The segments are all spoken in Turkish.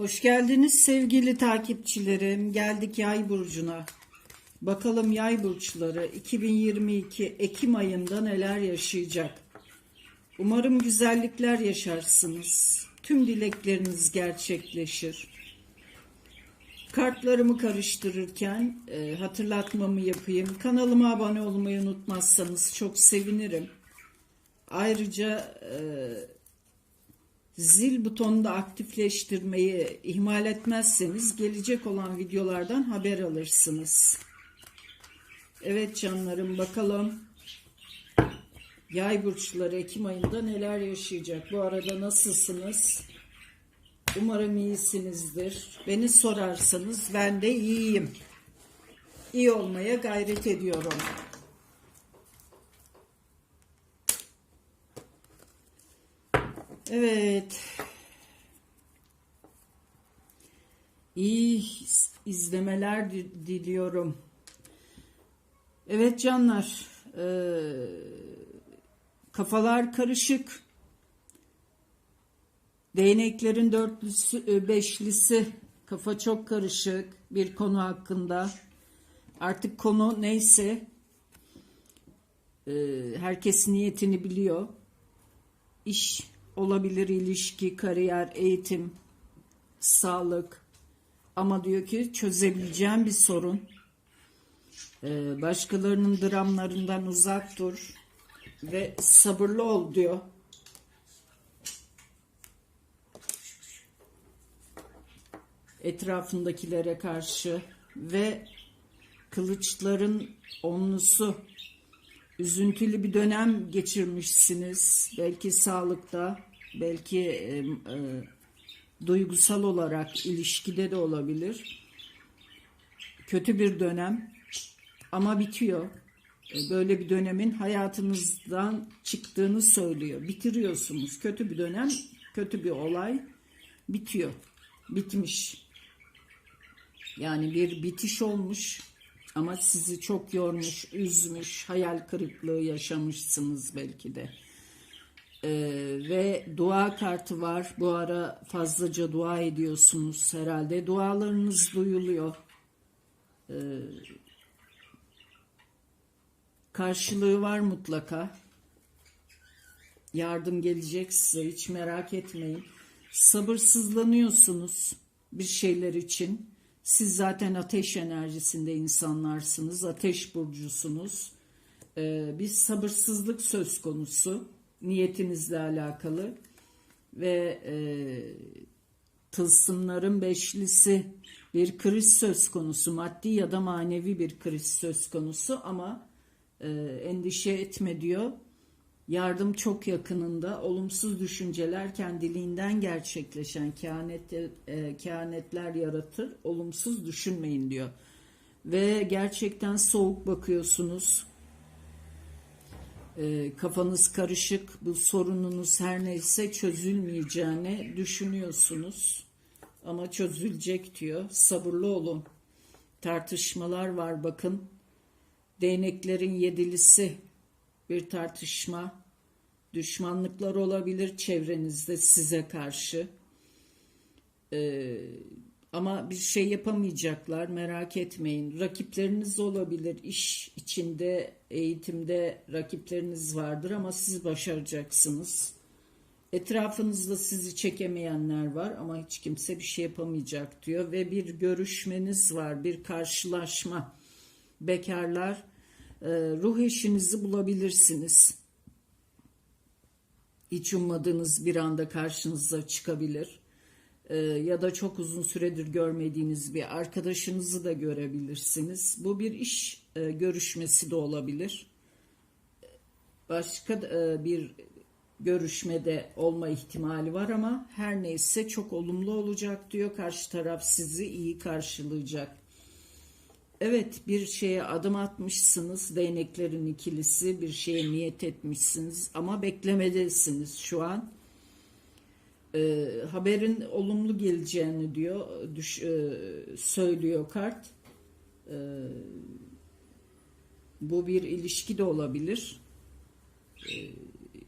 Hoş geldiniz sevgili takipçilerim. Geldik yay burcuna. Bakalım yay burçları 2022 Ekim ayında neler yaşayacak. Umarım güzellikler yaşarsınız. Tüm dilekleriniz gerçekleşir. Kartlarımı karıştırırken e, hatırlatmamı yapayım. Kanalıma abone olmayı unutmazsanız çok sevinirim. Ayrıca e, zil butonunu da aktifleştirmeyi ihmal etmezseniz gelecek olan videolardan haber alırsınız. Evet canlarım bakalım. Yay burçları Ekim ayında neler yaşayacak? Bu arada nasılsınız? Umarım iyisinizdir. Beni sorarsanız ben de iyiyim. İyi olmaya gayret ediyorum. Evet. İyi izlemeler di- diliyorum. Evet canlar. eee, kafalar karışık. Değneklerin dörtlüsü, e, beşlisi. Kafa çok karışık bir konu hakkında. Artık konu neyse. eee, herkes niyetini biliyor. İş olabilir, ilişki, kariyer, eğitim, sağlık. Ama diyor ki çözebileceğim bir sorun. Ee, başkalarının dramlarından uzak dur ve sabırlı ol diyor. Etrafındakilere karşı ve kılıçların onlusu üzüntülü bir dönem geçirmişsiniz. Belki sağlıkta, belki e, e, duygusal olarak ilişkide de olabilir. Kötü bir dönem ama bitiyor. E, Böyle bir dönemin hayatınızdan çıktığını söylüyor. Bitiriyorsunuz. Kötü bir dönem, kötü bir olay bitiyor. Bitmiş. Yani bir bitiş olmuş ama sizi çok yormuş, üzmüş, hayal kırıklığı yaşamışsınız belki de. Ee, ve dua kartı var. Bu ara fazlaca dua ediyorsunuz herhalde. Dualarınız duyuluyor. Ee, karşılığı var mutlaka. Yardım gelecek size hiç merak etmeyin. Sabırsızlanıyorsunuz bir şeyler için. Siz zaten ateş enerjisinde insanlarsınız. Ateş burcusunuz. Ee, bir sabırsızlık söz konusu. Niyetinizle alakalı. Ve e, tılsımların beşlisi bir kriz söz konusu. Maddi ya da manevi bir kriz söz konusu ama e, endişe etme diyor. Yardım çok yakınında. Olumsuz düşünceler kendiliğinden gerçekleşen kehanet, e, kehanetler yaratır. Olumsuz düşünmeyin diyor. Ve gerçekten soğuk bakıyorsunuz. E, kafanız karışık. Bu sorununuz her neyse çözülmeyeceğini düşünüyorsunuz. Ama çözülecek diyor. Sabırlı olun. Tartışmalar var bakın. Değneklerin yedilisi bir tartışma, düşmanlıklar olabilir çevrenizde size karşı. Ee, ama bir şey yapamayacaklar merak etmeyin. Rakipleriniz olabilir. iş içinde, eğitimde rakipleriniz vardır ama siz başaracaksınız. Etrafınızda sizi çekemeyenler var ama hiç kimse bir şey yapamayacak diyor ve bir görüşmeniz var, bir karşılaşma. Bekarlar e, ruh eşinizi bulabilirsiniz. Hiç ummadığınız bir anda karşınıza çıkabilir. E, ya da çok uzun süredir görmediğiniz bir arkadaşınızı da görebilirsiniz. Bu bir iş e, görüşmesi de olabilir. Başka e, bir görüşmede olma ihtimali var ama her neyse çok olumlu olacak diyor. Karşı taraf sizi iyi karşılayacak. Evet bir şeye adım atmışsınız değneklerin ikilisi bir şeye niyet etmişsiniz ama beklemedesiniz şu an. Ee, haberin olumlu geleceğini diyor düş, e, söylüyor kart. Ee, bu bir ilişki de olabilir. Ee,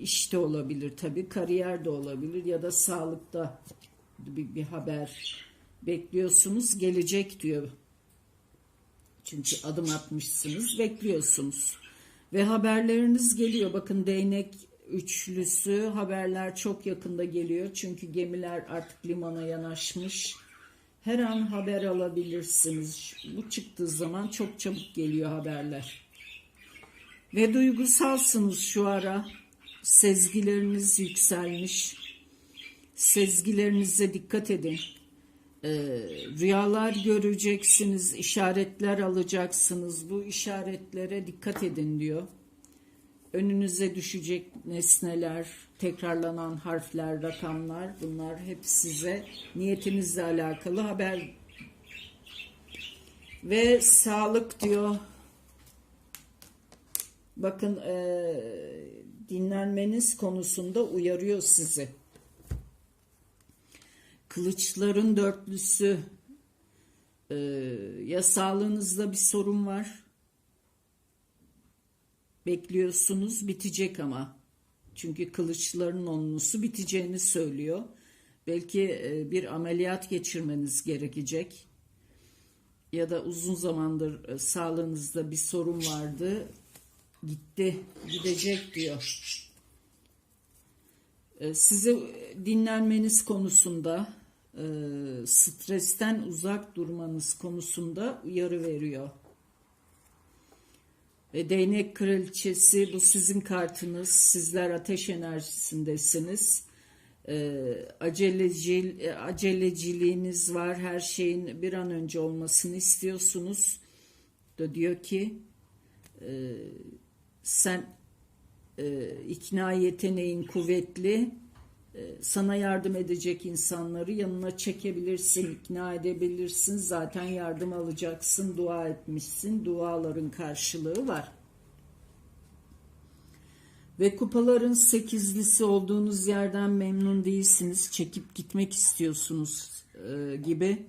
iş de olabilir tabii kariyer de olabilir ya da sağlıkta bir, bir haber bekliyorsunuz gelecek diyor. Çünkü adım atmışsınız bekliyorsunuz. Ve haberleriniz geliyor. Bakın değnek üçlüsü haberler çok yakında geliyor. Çünkü gemiler artık limana yanaşmış. Her an haber alabilirsiniz. Bu çıktığı zaman çok çabuk geliyor haberler. Ve duygusalsınız şu ara. Sezgileriniz yükselmiş. Sezgilerinize dikkat edin. Ee, rüyalar göreceksiniz, işaretler alacaksınız. Bu işaretlere dikkat edin diyor. Önünüze düşecek nesneler, tekrarlanan harfler, rakamlar bunlar hep size niyetinizle alakalı haber. Ve sağlık diyor. Bakın e, dinlenmeniz konusunda uyarıyor sizi. Kılıçların dörtlüsü e, ya sağlığınızda bir sorun var bekliyorsunuz bitecek ama çünkü kılıçların onlusu biteceğini söylüyor. Belki e, bir ameliyat geçirmeniz gerekecek ya da uzun zamandır e, sağlığınızda bir sorun vardı gitti gidecek diyor. E, size dinlenmeniz konusunda stresten uzak durmanız konusunda uyarı veriyor. Ve değnek kraliçesi bu sizin kartınız. Sizler ateş enerjisindesiniz. E, aceleci, aceleciliğiniz var. Her şeyin bir an önce olmasını istiyorsunuz. Da diyor ki e, sen e, ikna yeteneğin kuvvetli. E, sana yardım edecek insanları yanına çekebilirsin, ikna edebilirsin. Zaten yardım alacaksın, dua etmişsin. Duaların karşılığı var. Ve kupaların sekizlisi olduğunuz yerden memnun değilsiniz, çekip gitmek istiyorsunuz e, gibi.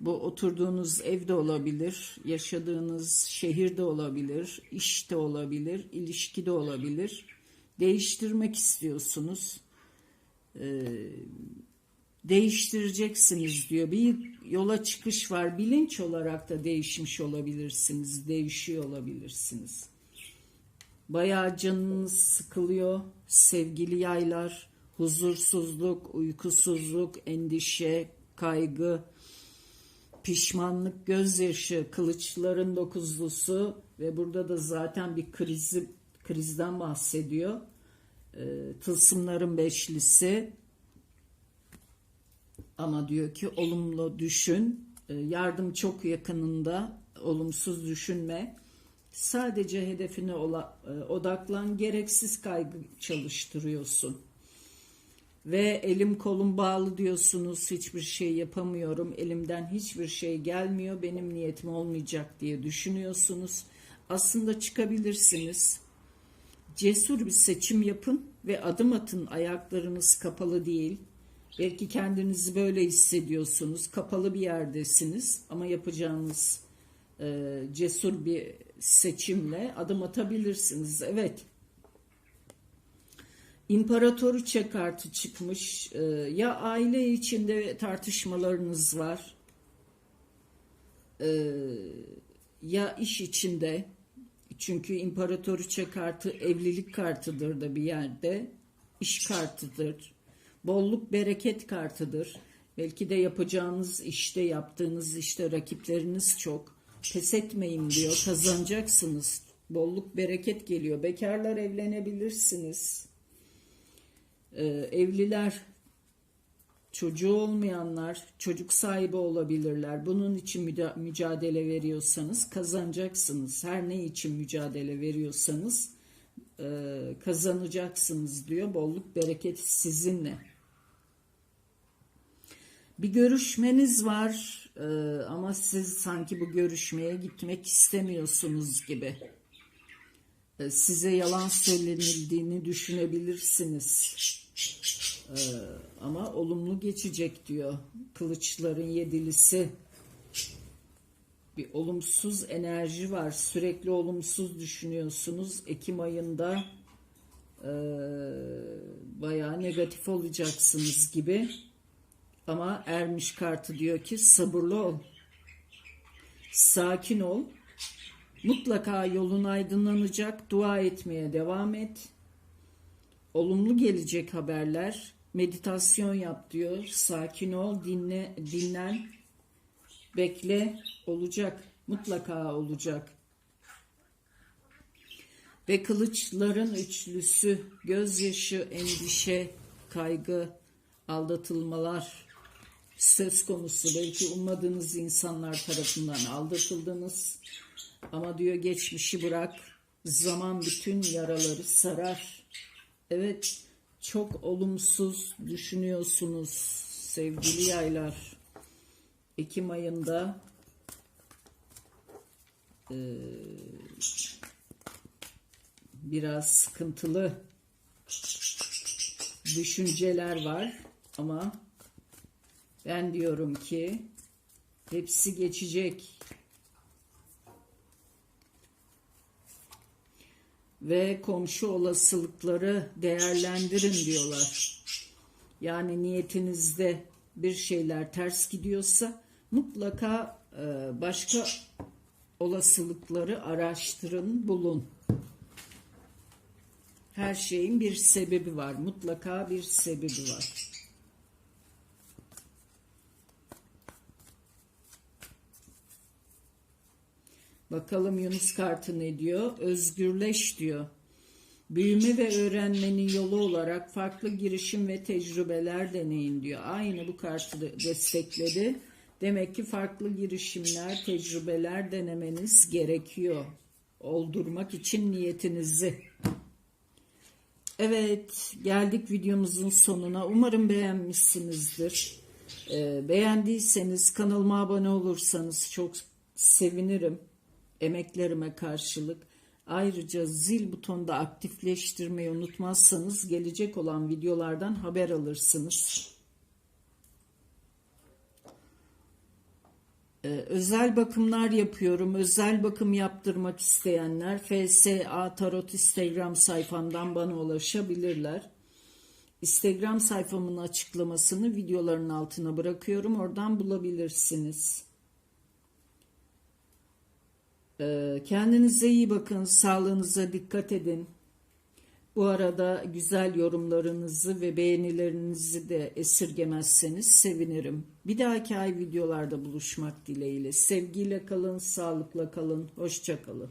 Bu oturduğunuz evde olabilir, yaşadığınız şehirde olabilir, işte olabilir, ilişkide olabilir. Değiştirmek istiyorsunuz. E, değiştireceksiniz diyor. Bir yola çıkış var. Bilinç olarak da değişmiş olabilirsiniz, değişiyor olabilirsiniz. Bayağı canınız sıkılıyor. Sevgili yaylar, huzursuzluk, uykusuzluk, endişe, kaygı, pişmanlık, gözyaşı, kılıçların dokuzlusu ve burada da zaten bir krizi, krizden bahsediyor. E, tılsımların beşlisi ama diyor ki olumlu düşün, e, yardım çok yakınında, olumsuz düşünme Sadece hedefine e, odaklan, gereksiz kaygı çalıştırıyorsun. Ve elim kolum bağlı diyorsunuz, hiçbir şey yapamıyorum, elimden hiçbir şey gelmiyor, benim niyetim olmayacak diye düşünüyorsunuz. Aslında çıkabilirsiniz. Cesur bir seçim yapın ve adım atın ayaklarınız kapalı değil. Belki kendinizi böyle hissediyorsunuz, kapalı bir yerdesiniz ama yapacağınız e, cesur bir seçimle adım atabilirsiniz. Evet. İmparatoriçe kartı çıkmış. E, ya aile içinde tartışmalarınız var. E, ya iş içinde. Çünkü imparatoriçe kartı evlilik kartıdır da bir yerde. İş kartıdır. Bolluk bereket kartıdır. Belki de yapacağınız işte, yaptığınız işte rakipleriniz çok Pes etmeyin diyor. Kazanacaksınız. Bolluk bereket geliyor. Bekarlar evlenebilirsiniz. Ee, evliler çocuğu olmayanlar çocuk sahibi olabilirler. Bunun için mücadele veriyorsanız kazanacaksınız. Her ne için mücadele veriyorsanız e, kazanacaksınız diyor. Bolluk bereket sizinle. Bir görüşmeniz var e, ama siz sanki bu görüşmeye gitmek istemiyorsunuz gibi. E, size yalan söylenildiğini düşünebilirsiniz. E, ama olumlu geçecek diyor. Kılıçların yedilisi. Bir olumsuz enerji var. Sürekli olumsuz düşünüyorsunuz. Ekim ayında e, bayağı negatif olacaksınız gibi Ama ermiş kartı diyor ki sabırlı ol. Sakin ol. Mutlaka yolun aydınlanacak. Dua etmeye devam et. Olumlu gelecek haberler. Meditasyon yap diyor. Sakin ol, dinle, dinlen. Bekle. Olacak. Mutlaka olacak. Ve kılıçların üçlüsü, gözyaşı, endişe, kaygı, aldatılmalar söz konusu. Belki ummadığınız insanlar tarafından aldatıldınız. Ama diyor geçmişi bırak. Zaman bütün yaraları sarar. Evet, çok olumsuz düşünüyorsunuz sevgili yaylar. Ekim ayında eee, biraz sıkıntılı düşünceler var ama ben diyorum ki hepsi geçecek. Ve komşu olasılıkları değerlendirin diyorlar. Yani niyetinizde bir şeyler ters gidiyorsa mutlaka e, başka olasılıkları araştırın, bulun. Her şeyin bir sebebi var. Mutlaka bir sebebi var. Bakalım Yunus kartı ne diyor? Özgürleş diyor. Büyüme ve öğrenmenin yolu olarak farklı girişim ve tecrübeler deneyin diyor. Aynı bu kartı destekledi. Demek ki farklı girişimler, tecrübeler denemeniz gerekiyor. Oldurmak için niyetinizi. Evet, geldik videomuzun sonuna. Umarım beğenmişsinizdir. Ee, beğendiyseniz kanalıma abone olursanız çok sevinirim. Emeklerime karşılık. Ayrıca zil butonda aktifleştirmeyi unutmazsanız gelecek olan videolardan haber alırsınız. Ee, özel bakımlar yapıyorum. Özel bakım yaptırmak isteyenler FSA Tarot Instagram sayfamdan bana ulaşabilirler. Instagram sayfamın açıklamasını videoların altına bırakıyorum. Oradan bulabilirsiniz. Ee, Kendinize iyi bakın. Sağlığınıza dikkat edin. Bu arada güzel yorumlarınızı ve beğenilerinizi de esirgemezseniz sevinirim. Bir dahaki ay videolarda buluşmak dileğiyle. Sevgiyle kalın, sağlıkla kalın, hoşça kalın.